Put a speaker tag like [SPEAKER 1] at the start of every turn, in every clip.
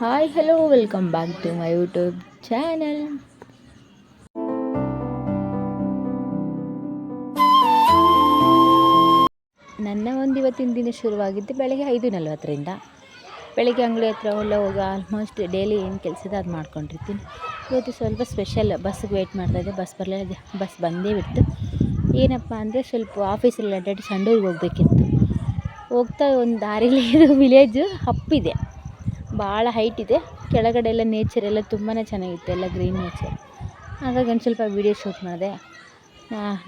[SPEAKER 1] Hi hello welcome back to my YouTube channel ನನ್ನ ಒಂದು ಇವತ್ತಿನ ದಿನ ಶುರುವಾಗಿದ್ದು ಬೆಳಗ್ಗೆ ಐದು ನಲ್ವತ್ತರಿಂದ. ಬೆಳಗ್ಗೆ ಅಂಗಡಿ ಹತ್ರ ಎಲ್ಲ ಹೋಗಿ ಆಲ್ಮೋಸ್ಟ್ ಡೈಲಿ ಏನು ಕೆಲಸದ ಅದು ಮಾಡ್ಕೊಂಡಿರ್ತೀನಿ. ಇವತ್ತು ಸ್ವಲ್ಪ ಸ್ಪೆಷಲ್ ಬಸ್ಗೆ ವೆಯ್ಟ್ ಮಾಡ್ತಾಯಿದ್ದೆ ಬಸ್ ಬರಲಿಲ್ಲ ಬಸ್ ಬಂದೇ ಬಿಟ್ಟು ಏನಪ್ಪ ಅಂದರೆ ಸ್ವಲ್ಪ ಆಫೀಸಲ್ಲಿ ಅಡ್ಡಾಡಿ ಸಂಡೂರಿಗೆ ಹೋಗ್ಬೇಕಿತ್ತು. ಹೋಗ್ತಾ ಒಂದು ದಾರಿಲಿ ಇದು ವಿಲೇಜು ಹಪ್ಪಿದೆ ಭಾಳ ಹೈಟ್ ಇದೆ. ಕೆಳಗಡೆ ಎಲ್ಲ ನೇಚರ್ ಎಲ್ಲ ತುಂಬಾ ಚೆನ್ನಾಗಿತ್ತು, ಎಲ್ಲ ಗ್ರೀನ್ ನೇಚರ್ ಹಾಗಾಗಿ ಒಂದು ಸ್ವಲ್ಪ ವೀಡಿಯೋ ಶೂಟ್ ಮಾಡಿದೆ.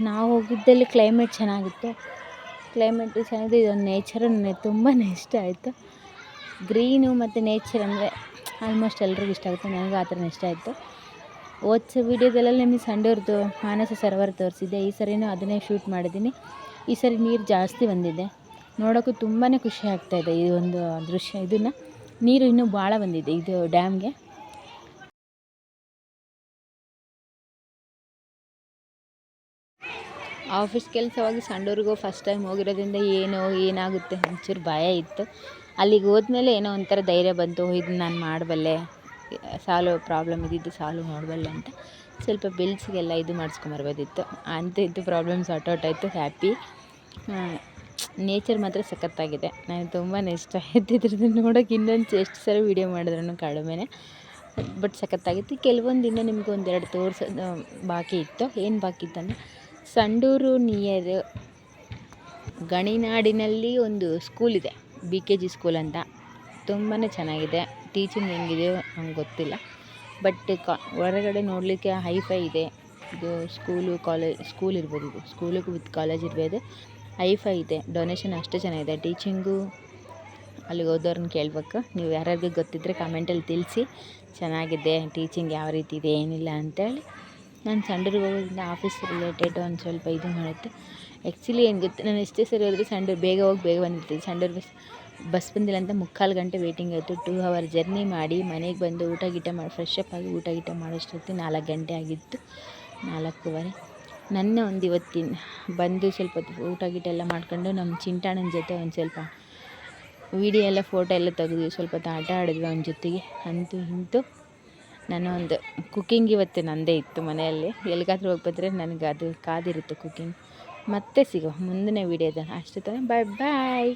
[SPEAKER 1] ನಾವು ಹೋಗಿದ್ದಲ್ಲಿ ಕ್ಲೈಮೇಟ್ ಚೆನ್ನಾಗಿತ್ತು. ಕ್ಲೈಮೇಟು ಚೆನ್ನಾಗಿದೆ ಇದೊಂದು ನೇಚರು ನನಗೆ ತುಂಬಾ ಇಷ್ಟ ಆಯಿತು. ಗ್ರೀನು ಮತ್ತು ನೇಚರ್ ಅಂದರೆ ಆಲ್ಮೋಸ್ಟ್ ಎಲ್ರಿಗೂ ಇಷ್ಟ ಆಗುತ್ತೆ, ನನಗೆ ಆ ಥರನೇ ಇಷ್ಟ ಆಯಿತು. ಓದ್ಸ ವೀಡಿಯೋದೆಲ್ಲ ನಿಮಗೆ ಸಂಡೂರ್ದು, ಮಾನಸ ಸರ್ವರ್ ತೋರಿಸಿದ್ದೆ. ಈ ಸರಿನೂ ಅದನ್ನೇ ಶೂಟ್ ಮಾಡಿದ್ದೀನಿ. ಈ ಸರಿ ನೀರು ಜಾಸ್ತಿ ಬಂದಿದೆ. ನೋಡೋಕ್ಕೂ ತುಂಬಾ ಖುಷಿ ಆಗ್ತಾಯಿದೆ ಈ ಒಂದು ದೃಶ್ಯ, ಇದನ್ನು. ನೀರು ಇನ್ನೂ ಭಾಳ ಬಂದಿದೆ ಇದು ಡ್ಯಾಮ್ಗೆ. ಆಫೀಸ್ ಕೆಲಸವಾಗಿ ಸಂಡೂರಿಗೂ ಫಸ್ಟ್ ಟೈಮ್ ಹೋಗಿರೋದ್ರಿಂದ ಏನೋ ಏನಾಗುತ್ತೆ ಒಂಚೂರು ಭಯ ಇತ್ತು. ಅಲ್ಲಿಗೆ ಹೋದ್ಮೇಲೆ ಏನೋ ಒಂಥರ ಧೈರ್ಯ ಬಂತು, ಇದು ನಾನು ಮಾಡಬಲ್ಲೆ, ಸಾಲು ಪ್ರಾಬ್ಲಮ್ ಇದ್ದಿದ್ದು ಸಾಲು ಮಾಡಬಲ್ಲೆ ಅಂತ. ಸ್ವಲ್ಪ ಬಿಲ್ಸ್ಗೆಲ್ಲ ಇದು ಮಾಡಿಸ್ಕೊಂಬರ್ಬೋದಿತ್ತು ಅಂತ ಇದ್ದು ಪ್ರಾಬ್ಲಮ್ ಸಾರ್ಟ್ ಔಟ್ ಆಯಿತು ಹ್ಯಾಪಿ ನೇಚರ್ ಮಾತ್ರ ಸಖತ್ತಾಗಿದೆ. ನನಗೆ ತುಂಬಾ ಇಷ್ಟ ಆಯ್ತು ಇದ್ರದ್ದು ನೋಡೋಕೆ. ಇನ್ನೊಂದು ಎಷ್ಟು ಸರಿ ವೀಡಿಯೋ ಮಾಡಿದ್ರೂ ಕಡಿಮೆನೇ ಬಟ್ ಸಖತ್ತಾಗಿತ್ತು. ಕೆಲವೊಂದು ದಿನ ನಿಮ್ಗೆ ಒಂದೆರಡು ತೋರಿಸೋದು ಬಾಕಿ ಇತ್ತು. ಏನು ಬಾಕಿ ಇತ್ತಂದರೆ ಸಂಡೂರು ನಿಯರ್ ಗಣಿನಾಡಿನಲ್ಲಿ ಒಂದು ಸ್ಕೂಲ್ ಇದೆ. ಬಿ ಕೆ ಜಿ ಸ್ಕೂಲ್ ಅಂತ. ತುಂಬಾ ಚೆನ್ನಾಗಿದೆ. ಟೀಚಿಂಗ್ ಹೆಂಗಿದೆಯೋ ನಂಗೆ ಗೊತ್ತಿಲ್ಲ. ಬಟ್ ಕಾ, ಹೊರಗಡೆ ನೋಡಲಿಕ್ಕೆ ಹೈಫೈ ಇದೆ. ಇದು ಸ್ಕೂಲು ಕಾಲೇಜ್ ಸ್ಕೂಲ್ ಇರ್ಬೋದು. ಇದು ಸ್ಕೂಲಿಗೆ ವಿತ್ ಕಾಲೇಜ್ ಇರ್ಬೋದು. ಹೈಫೈ ಇದೆ. ಡೊನೇಷನ್ ಅಷ್ಟೇ ಚೆನ್ನಾಗಿದೆ ಟೀಚಿಂಗು ಅಲ್ಲಿಗೆ ಹೋದವ್ರನ್ನ ಕೇಳ್ಬೇಕು. ನೀವು ಯಾರ್ಯಾರಿಗೆ ಗೊತ್ತಿದ್ದರೆ ಕಮೆಂಟಲ್ಲಿ ತಿಳಿಸಿ. ಚೆನ್ನಾಗಿದೆ ಟೀಚಿಂಗ್ ಯಾವ ರೀತಿ ಇದೆ, ಏನಿಲ್ಲ ಅಂತೇಳಿ. ನಾನು ಸಂಡೂರಿಗೆ ಹೋಗೋದ್ರಿಂದ ಆಫೀಸ್ ರಿಲೇಟೆಡ್ ಒಂದು ಸ್ವಲ್ಪ ಇದು ಮಾಡುತ್ತೆ. ಆ್ಯಕ್ಚುಲಿ ಏನು ಗೊತ್ತು, ನಾನು ಎಷ್ಟೇ ಸರಿ ಹೋದರೆ ಸಂಡೂರು ಬೇಗ ಹೋಗಿ ಬೇಗ ಬಂದಿರ್ತೀನಿ. ಸಂಡೂರು ಬಸ್ ಬಸ್ ಬಂದಿಲ್ಲ ಅಂತ ಮುಕ್ಕಾಲು ಗಂಟೆ ವೇಟಿಂಗ್ ಆಯಿತು. ಟೂ ಅವರ್ ಜರ್ನಿ ಮಾಡಿ ಮನೆಗೆ ಬಂದು ಊಟ ಗೀಟ ಮಾಡಿ ಫ್ರೆಶ್ ಅಪ್ ಆಗಿ ಊಟ ಗೀಟ ಮಾಡೋಷ್ಟೊತ್ತಿಗೆ ನಾಲ್ಕು ಗಂಟೆ ಆಗಿತ್ತು. ನಾಲ್ಕೂವರೆ. ನನ್ನ ಒಂದು ಇವತ್ತಿನ ಬಂದು ಸ್ವಲ್ಪ ಊಟ ಗೀಟ ಎಲ್ಲ ಮಾಡ್ಕೊಂಡು ನಮ್ಮ ಚಿಂಟಾಣನ ಜೊತೆ ಒಂದು ಸ್ವಲ್ಪ ವೀಡಿಯೋ ಎಲ್ಲ ಫೋಟೋ ಎಲ್ಲ ತೆಗೆದ್ವಿ. ಸ್ವಲ್ಪ ಹೊತ್ತು ಆಟ ಆಡಿದ್ವಿ ಅವನ ಜೊತೆಗೆ. ಅಂತೂ ಇಂತೂ ನಾನು ಒಂದು ಕುಕ್ಕಿಂಗ್ ಇವತ್ತು ನನ್ನದೇ ಇತ್ತು ಮನೆಯಲ್ಲಿ. ಎಲ್ಲಿಗಾದ್ರೂ ಹೋಗಿ ಬಂದರೆ ನನಗೆ ಅದು ಕಾದಿರುತ್ತೆ ಕುಕ್ಕಿಂಗ್ ಮತ್ತೆ ಸಿಗೋ ಮುಂದಿನ ವಿಡಿಯೋದ ಅಷ್ಟೊತ್ತನ ಬಾಯ್ ಬಾಯ್